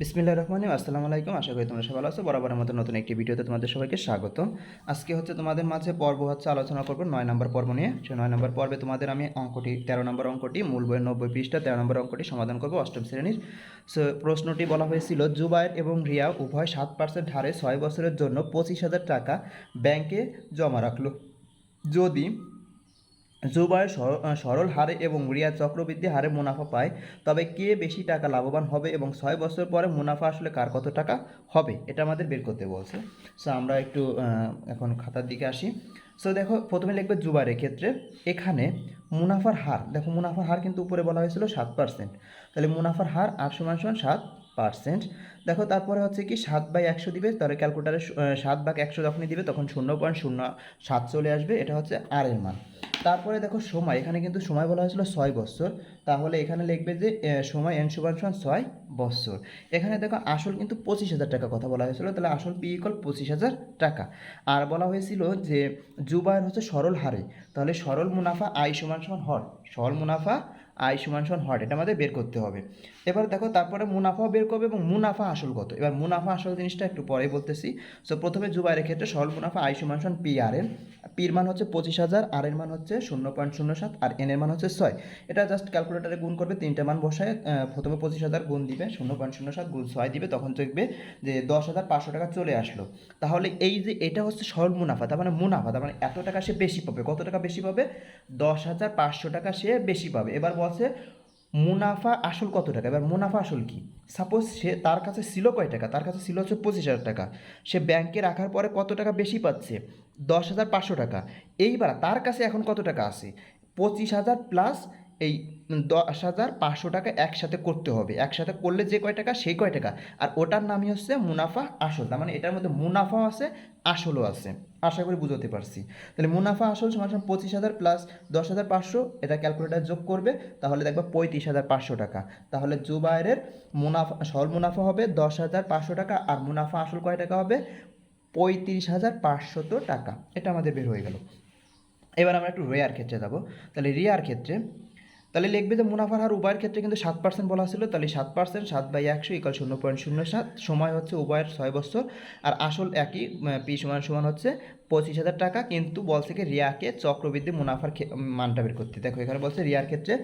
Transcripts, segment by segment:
বিসমিল্লা রহমান আসসালামু আলাইকুম। আশা করি তোমরা সবাই ভালো আছো। বরাবরের মতো নতুন একটি ভিডিওতে তোমাদের সবাইকে স্বাগত। আজকে হচ্ছে তোমাদের মাঝে পর্ব হচ্ছে, আলোচনা করব নয় নম্বর পর্ব নিয়ে। সে নয় নম্বর পর্বে তোমাদের আমি অঙ্কটি, তেরো নম্বর অঙ্কটি, মূল বইয়ের নব্বই পৃষ্ঠা, তেরো নম্বর অঙ্কটি সমাধান করব অষ্টম শ্রেণির। সো প্রশ্নটি বলা হয়েছিল, জুবায়ের এবং রিয়া উভয় সাত পার্সেন্ট হারে ছয় বছরের জন্য পঁচিশ হাজার টাকা ব্যাংকে জমা রাখল। যদি জুবায়ের সর- সরল হারে এবং রিয়া চক্রবৃদ্ধি হারে মুনাফা পায়। তবে কে বেশি টাকা লাভবান হবে এবং ছয় বছর পরে মুনাফা আসলে কার কত টাকা হবে, এটা আমাদের বের করতে বলছে। সো আমরা একটু এখন খাতার দিকে আসি। সো দেখো, প্রথমে লিখবে জুবারের ক্ষেত্রে, এখানে মুনাফার হার, দেখো মুনাফার হার কিন্তু উপরে বলা হয়েছিল সাত পার্সেন্ট তাহলে মুনাফার হার আট সমান সমান সাত পার্সেন্ট। দেখো তারপরে হচ্ছে কি সাত বাই একশো দিবে, তাহলে ক্যালকুলেটারে সাত ভাগ একশো যখনই দিবে তখন শূন্য পয়েন্ট শূন্য সাত চলে আসবে, এটা হচ্ছে আর এর মান। তারপরে দেখো সময়, এখানে কিন্তু সময় বলা হয়েছিল ছয় বছর তাহলে এখানে লিখবে যে সময় এন সমান সমান ছয় বছর এখানে দেখো আসল কিন্তু পঁচিশ হাজার টাকা কথা বলা হয়েছিল, তাহলে আসল পি ইকল পঁচিশ হাজার টাকা। আর বলা হয়েছিল যে জুবায়ের হচ্ছে সরল হারে, তাহলে সরল মুনাফা আই সমান সমান হর, সরল মুনাফা আই সমান সমান হর এটা আমাদের বের করতে হবে। এবার দেখো, তারপরে মুনাফাও বের করবে এবং মুনাফা আসল কত? এবার মুনাফা আসল জিনিসটা একটু পরে বলতেছি। সো প্রথমে জুবাইরের ক্ষেত্রে সরল মুনাফা আই সমান সমান পি আর এন পির মান হচ্ছে পঁচিশ হাজার আর এর মান হচ্ছে শূন্য পয়েন্ট শূন্য সাত, আর এন এর মান হচ্ছে ছয়। এটা জাস্ট ক্যালকুলেটারে গুণ করবে, তিনটা মান বসায় প্রথমে পঁচিশ হাজার গুণ দিবে, শূন্য পয়েন্ট শূন্য সাত গুণ ছয় দিবে, তখন দেখবে যে দশ হাজার পাঁচশো টাকা চলে আসলো। তাহলে এই যে এটা হচ্ছে সরল মুনাফা, তার মানে মুনাফা, তার মানে এত টাকা সে বেশি পাবে। কত টাকা বেশি পাবে? দশ হাজার পাঁচশো টাকা সে বেশি পাবে। এবার বলছে মুনাফা আসল কত টাকা? এবার মুনাফা আসল কি? সাপোজ সে তার কাছে ছিল কয় টাকা? তার কাছে ছিল হচ্ছে পঁচিশ হাজার টাকা। সে ব্যাংকে রাখার পরে কত টাকা বেশি পাচ্ছে? দশ হাজার পাঁচশো টাকা। এইবার তার কাছে এখন কত টাকা আছে? পঁচিশ হাজার প্লাস এই দশ হাজার পাঁচশো টাকা একসাথে করতে হবে। একসাথে করলে যে কয় টাকা, সেই কয় টাকা। আর ওটার নামই হচ্ছে মুনাফা আসল। তার মানে এটার মধ্যে মুনাফাও আছে, আসলও আছে। আশা করি বুঝতে পারছি। তাহলে মুনাফা আসল সমান সমান পঁচিশ হাজার প্লাস দশ হাজার পাঁচশো, এটা ক্যালকুলেটার যোগ করবে। তাহলে দেখবে পঁয়ত্রিশ হাজার পাঁচশো টাকা। তাহলে জুবায়ের মুনাফা, সরল মুনাফা হবে দশ হাজার পাঁচশো টাকা। আর মুনাফা আসল কয় টাকা হবে? পঁয়ত্রিশ হাজার পাঁচশত টাকা। এটা আমাদের বের হয়ে গেল। এবার আমরা একটু রেয়ার ক্ষেত্রে যাব। তাহলে রেয়ার ক্ষেত্রে তাহলে লিখবে যে মুনাফার হার উভয়ের ক্ষেত্রে কিন্তু সাত পার্সেন্ট বলা ছিল, তাহলে সাত পার্সেন্ট সাত বাই একশো ইকাল শূন্য পয়েন্ট শূন্য সাত, সময় হচ্ছে উভয়ের ছয় বছর, আর আসল একই পি সমান সমান হচ্ছে পঁচিশ হাজার টাকা কিন্তু বলছে কি রিয়াকে চক্রবৃদ্ধি মুনাফার মানটা বের করতে। দেখো, এখানে বলছে রিয়ার ক্ষেত্রে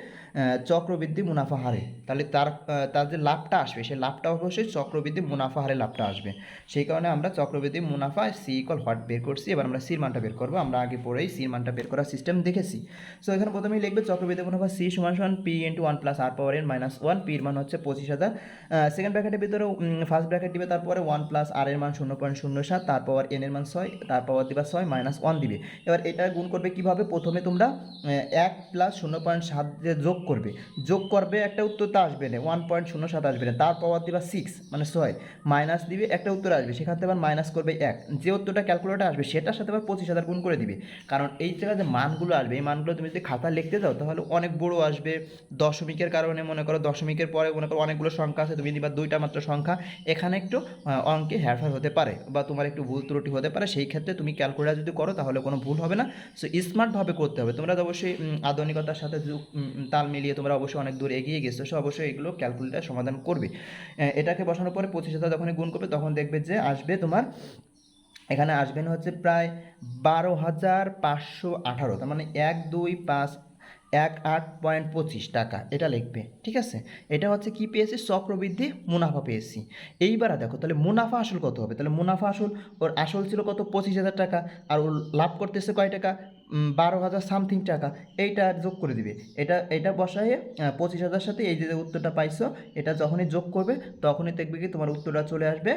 চক্রবৃদ্ধি মুনাফা হারে। তাহলে তার তার যে লাভটা আসবে, সেই লাভটা অবশ্যই চক্রবৃদ্ধি মুনাফা হারে লাভটা আসবে। সেই কারণে আমরা চক্রবৃদ্ধি মুনাফা সি ইকল হট বের করছি। এবার আমরা সির মানটা বের করব। আমরা আগে পরেই সির মানটা বের করার সিস্টেম দেখেছি। সো এখানে প্রথমেই লিখবে চক্রবৃদ্ধি মুনাফা সি সমান সমান P into one plus R power N minus one পির মান হচ্ছে পঁচিশ হাজার। সেকেন্ড ব্র্যাকেটের ভিতরে ফার্স্ট ব্র্যাকেট দিবে, তারপরে ওয়ান প্লাস আর এর মান শূন্য পয়েন্ট শূন্য সাত। তার পাওয়ার এন এর মান ছয়। তার পাওয়ার দিবা ছয় মাইনাস ওয়ান দিবে। এবার এটা গুণ করবে কীভাবে? প্রথমে তোমরা এক প্লাস শূন্য পয়েন্ট সাত যোগ করবে। যোগ করবে একটা উত্তর তো আসবে না ওয়ান পয়েন্ট শূন্য সাত আসবে না। তার পাওয়ার দিবা সিক্স মানে ছয়। মাইনাস দিবে, একটা উত্তর আসবে। সেখান থেকে আবার মাইনাস করবে এক। যে উত্তরটা ক্যালকুলেটার আসবে, সেটার সাথে আবার পঁচিশ হাজার গুণ করে দিবে। কারণ এই জায়গায় যে মানগুলো আসবে, এই মানগুলো তুমি যদি খাতা লিখতে যাও, তাহলে অনেক বড় আসবে। দশমিকের কারণে মনে করো, দশমিকের পরে মনে করো অনেকগুলো সংখ্যা আছে, তুমি দিবা দুইটা মাত্র সংখ্যা। এখানে একটু অঙ্কে হেরফের হতে পারে বা তোমার একটু ভুল ত্রুটি হতে পারে। সেই ক্ষেত্রে তুমি ক্যালকুলেটার যদি করো, তাহলে কোনো ভুল হবে না। সো স্মার্টভাবে করতে হবে। তোমরা তো অবশ্যই আধুনিকতার সাথে তাল মিলিয়ে তোমরা অবশ্যই অনেক দূর এগিয়ে গেছো। সো অবশ্যই এগুলো ক্যালকুলেটার সমাধান করবে। এটাকে বসানোর পরে পঁচিশ হাজার যখনই গুণ করবে, তখন দেখবে যে আসবে তোমার, এখানে আসবেন হচ্ছে প্রায় বারো হাজার পাঁচশো আঠারো। তার মানে এক, দুই, পাঁচ এক আট পয়েন্ট পঁচিশ টাকা, এটা লিখবে, ঠিক আছে? এটা হচ্ছে কি পেয়েছি? চক্রবৃদ্ধি মুনাফা পেয়েছি। এইবার দেখো, তাহলে মুনাফা আসল কত হবে? তাহলে মুনাফা আসল, ওর আসল ছিল কত? পঁচিশ হাজার টাকা, আর ও লাভ করতেছে কয় টাকা? বারো হাজার সামথিং টাকা। এইটা যোগ করে দিবে। এটা এটা বসায় পঁচিশ হাজার সাথে এই যে উত্তরটা পাইছো, এটা যখনই যোগ করবে, তখনই দেখবে কি তোমার উত্তরটা চলে আসবে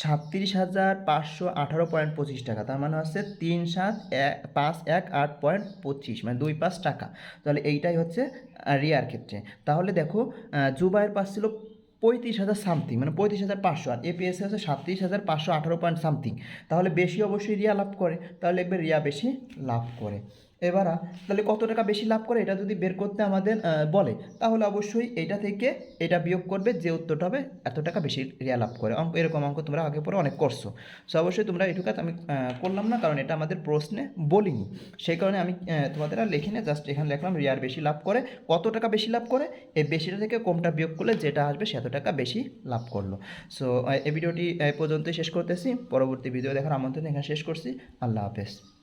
সাতত্রিশ হাজার পাঁচশো আঠারো পয়েন্ট পঁচিশ টাকা। তার মানে হচ্ছে তিন সাত এক, পাঁচ এক আট পয়েন্ট পঁচিশ মানে দুই পাঁচ টাকা। তাহলে এইটাই হচ্ছে রিয়ার ক্ষেত্রে। তাহলে দেখো জুবাইয়ের পাস ছিল পঁয়ত্রিশ হাজার সামথিং মানে পঁয়ত্রিশ হাজার পাঁচশো, আর এপিএসসি হচ্ছে সাতত্রিশ হাজার পাঁচশো আঠারো পয়েন্ট সামথিং তাহলে বেশি অবশ্যই রিয়া লাভ করে, তাহলে একবার রিয়া বেশি লাভ করে। এবার তাহলে কত টাকা বেশি লাভ করে এটা যদি বের করতে আমাদের বলে, তাহলে অবশ্যই এটা থেকে এটা বিয়োগ করবে, যে উত্তরটা হবে এত টাকা বেশি রিয়া লাভ করে। অঙ্ক এরকম অঙ্ক তোমরা আগে পরে অনেক করছ। সো অবশ্যই তোমরা এটুকু আমি করলাম না, কারণ এটা আমাদের প্রশ্নে বলিনি। সেই কারণে আমি তোমাদের আর লিখিনি জাস্ট এখানে লিখলাম রিয়ার বেশি লাভ করে। কত টাকা বেশি লাভ করে? এই বেশিটা থেকে কমটা বিয়োগ করলে যেটা আসবে সে এত টাকা বেশি লাভ করল। সো এই ভিডিওটি পর্যন্তই শেষ করতেছি। পরবর্তী ভিডিও দেখার আমন্ত্রণ এখানে শেষ করছি। আল্লাহ হাফেজ।